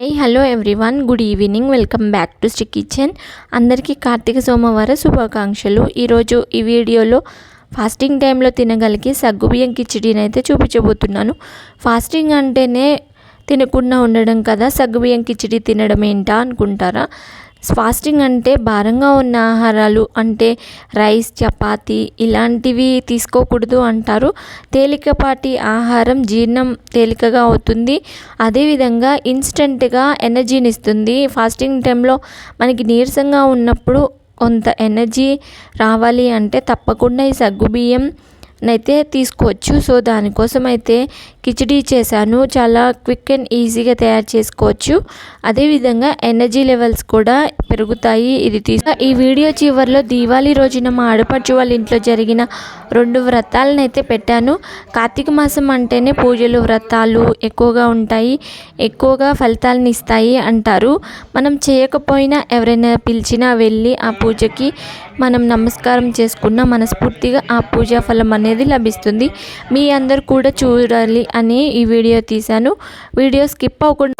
Hey hello everyone good evening welcome back to stick kitchen అందరికీ కార్తీక సోమవార శుభాకాంక్షలు. ఈరోజు ఈ వీడియోలో ఫాస్టింగ్ టైంలో తినగలిగే సగ్గుబియ్యం కిచడీని అయితే చూపించబోతున్నాను. ఫాస్టింగ్ అంటేనే తినకుండా ఉండడం కదా? సగ్గుబియ్యం కిచడీ తినడం ఏంటా అనుకుంటారా? ఫాస్టింగ్ అంటే భారంగా ఉన్న ఆహారాలు అంటే రైస్ చపాతి ఇలాంటివి తీసుకోకూడదు అంటారు. తేలికపాటి ఆహారం జీర్ణం తేలికగా అవుతుంది. అదేవిధంగా ఇన్స్టెంట్గా ఎనర్జీని ఇస్తుంది ఫాస్టింగ్ టైంలో మనకి నీరసంగా ఉన్నప్పుడు కొంత ఎనర్జీ రావాలి అంటే తప్పకుండా ఈ సగ్గుబియ్యం అయితే తీసుకోవచ్చు. సో దానికోసం అయితే కిచడీ చేశాను. చాలా క్విక్ అండ్ ఈజీగా తయారు చేసుకోవచ్చు. అదేవిధంగా ఎనర్జీ లెవెల్స్ కూడా పెరుగుతాయి. ఇది తీసు ఈ వీడియో చివరిలో దీవాళీ రోజున మా ఆడపడుచు వాళ్ళ ఇంట్లో జరిగిన రెండు వ్రతాలను అయితే పెట్టాను. కార్తీక మాసం అంటేనే పూజలు వ్రతాలు ఎక్కువగా ఉంటాయి. ఎక్కువగా ఫలితాలను ఇస్తాయి అంటారు. మనం చేయకపోయినా ఎవరైనా పిలిచినా వెళ్ళి ఆ పూజకి మనం నమస్కారం చేసుకున్న మనస్ఫూర్తిగా ఆ పూజా ఫలం అనేది లభిస్తుంది. మీ అందరు కూడా చూడాలి అని ఈ వీడియో తీశాను. వీడియో స్కిప్ అవ్వకుండా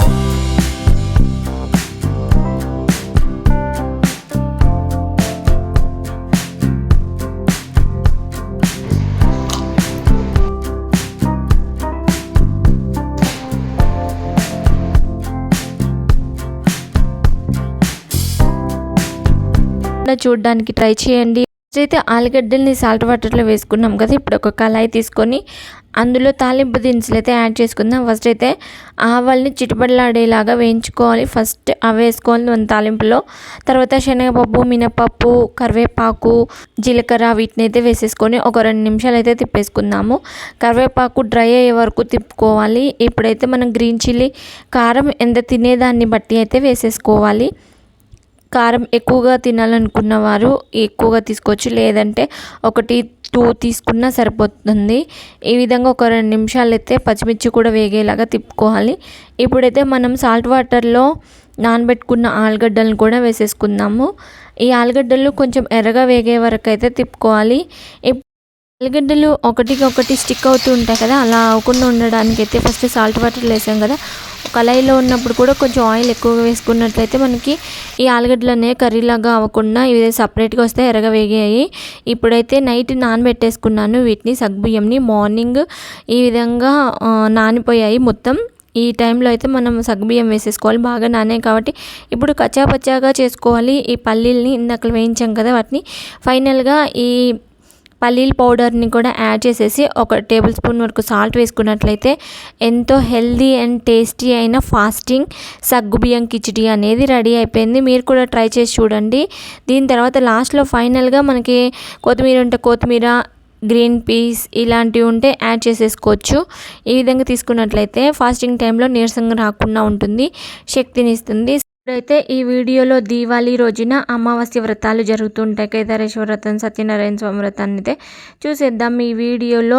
చూడడానికి ట్రై చేయండి. అయితే ఆలుగడ్డల్ని సాల్ట్ వాటర్లో వేసుకున్నాం కదా ఇప్పుడు ఒక కళాయి తీసుకొని అందులో తాలింపు దినుసులు అయితే యాడ్ చేసుకుందాం. ఫస్ట్ అయితే ఆవాల్ని చిటిపడలాడేలాగా వేయించుకోవాలి. ఫస్ట్ అవి వేసుకోవాలి మన తాలింపులో. తర్వాత శనగపప్పు మినపప్పు కరివేపాకు జీలకర్ర వీటిని అయితే వేసేసుకొని ఒక రెండు నిమిషాలు అయితే తిప్పేసుకుందాము. కరివేపాకు డ్రై అయ్యే వరకు తిప్పుకోవాలి. ఇప్పుడైతే మనం గ్రీన్ చిల్లీ కారం ఎంత తినేదాన్ని బట్టి అయితే వేసేసుకోవాలి. కారం ఎక్కువగా తినాలనుకున్న వారు ఎక్కువగా తీసుకోవచ్చు. లేదంటే ఒకటి టూ తీసుకున్నా సరిపోతుంది. ఈ విధంగా ఒక రెండు నిమిషాలు అయితే పచ్చిమిర్చి కూడా వేగేలాగా తిప్పుకోవాలి. ఇప్పుడైతే మనం సాల్ట్ వాటర్లో నానబెట్టుకున్న ఆలుగడ్డలను కూడా వేసేసుకుందాము. ఈ ఆలుగడ్డలు కొంచెం ఎర్రగా వేగే వరకు అయితే తిప్పుకోవాలి ఆలుగడ్డలు ఒకటికి ఒకటి స్టిక్ అవుతూ ఉంటాయి కదా అలా అవ్వకుండా ఉండడానికి అయితే ఫస్ట్ సాల్ట్ వాటర్ వేసాం కదా కళాయిలో ఉన్నప్పుడు కూడా కొంచెం ఆయిల్ ఎక్కువగా వేసుకున్నట్లయితే మనకి ఈ ఆలుగడ్డలు అనేవి కర్రీలాగా అవ్వకుండా ఇవి సపరేట్గా వస్తే ఎర్రగా వేగాయి ఇప్పుడైతే నైట్ నానబెట్టేసుకున్నాను వీటిని సగ్బియ్యంని మార్నింగ్ ఈ విధంగా నానిపోయాయి మొత్తం. ఈ టైంలో అయితే మనం సగ్బియ్యం వేసేసుకోవాలి. బాగా నానే కాబట్టి ఇప్పుడు కచ్చాపచ్చాగా చేసుకోవాలి. ఈ పల్లీల్ని ఇందాక వేయించాం కదా వాటిని. ఫైనల్గా ఈ పల్లీల పౌడర్ని కూడా యాడ్ చేసేసి ఒక టేబుల్ స్పూన్ వరకు సాల్ట్ వేసుకున్నట్లయితే ఎంతో హెల్దీ అండ్ టేస్టీ అయిన ఫాస్టింగ్ సగ్గుబియ్యం కిచిడి అనేది రెడీ అయిపోయింది. మీరు కూడా ట్రై చేసి చూడండి. దీని తర్వాత లాస్ట్లో ఫైనల్గా మనకి కొత్తిమీర ఉంటే కొత్తిమీర గ్రీన్ పీస్ ఇలాంటివి ఉంటే యాడ్ చేసేసుకోవచ్చు. ఈ విధంగా తీసుకున్నట్లయితే ఫాస్టింగ్ టైంలో నీరసంగా రాకుండా ఉంటుంది శక్తిని ఇస్తుంది. ఇప్పుడైతే ఈ వీడియోలో దీవాళీ రోజున అమావాస్య వ్రతాలు జరుగుతుంటాయి. కేదారేశ్వర వ్రతం సత్యనారాయణ స్వామి వ్రతాన్ని అయితే చూసేద్దాం. ఈ వీడియోలో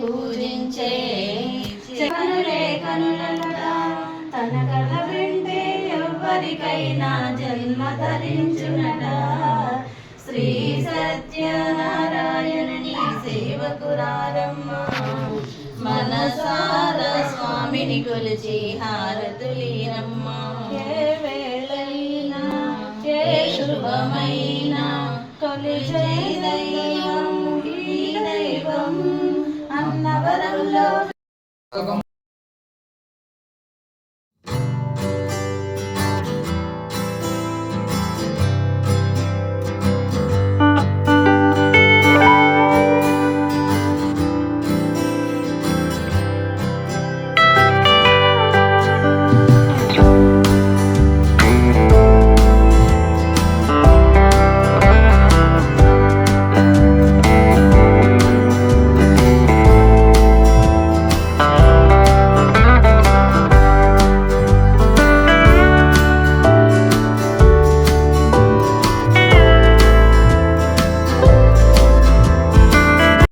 పూజించే కనులే కనులట తన కథ వింటే ఎవ్వరికైనా జన్మ ధరించునట శ్రీ సత్యనారాయణని సేవకురారమ్మ మనసార స్వామిని కొలిచి హారతులీనమ్మ. ఏ వేళైనా శుభమైనా కొలిచైదైనా como